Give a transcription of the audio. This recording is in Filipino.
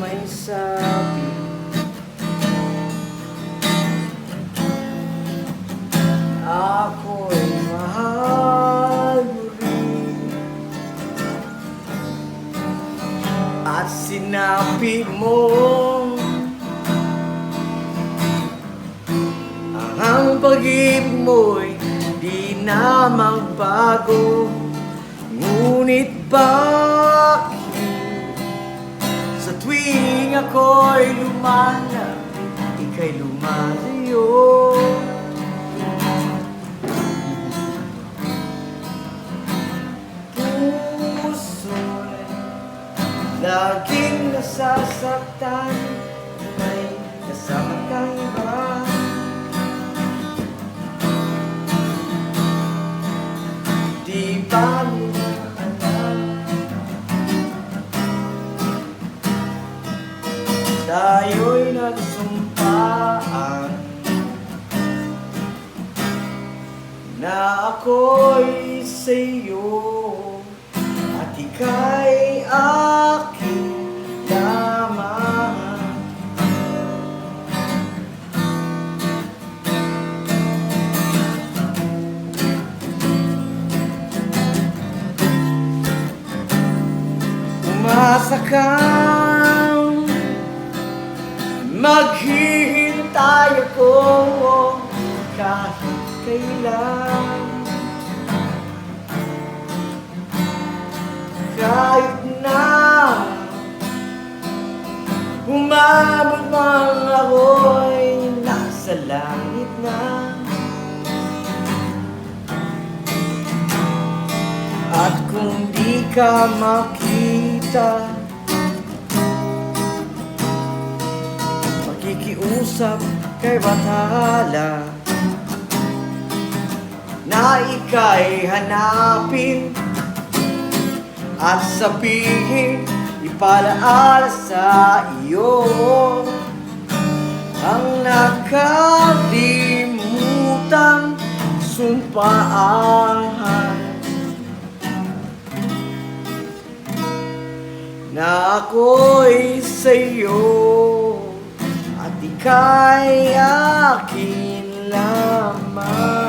May sabi. Ako'y sinabi mo. Ang pag-ibig mo'y di na magbago. Ngunit bakit Sa tuwing ako'y lumanap Ika'y lumalayo laging nasasaktan May kasama kang iba. Di ba mo alam Tayo'y nagsumpaan Na ako'y sa'yo Umasa kang Maghihintay ako kahit kailan. Kahit na Umabot man ako'y nasa langit na. At kung di ka makita Makikiusap kay Bathala Na ika'y hanapin At sabihin Ipalaala sa iyo Ang nakalimutan Sumpaan na ako'y sa'yo at ika'y akin lamang.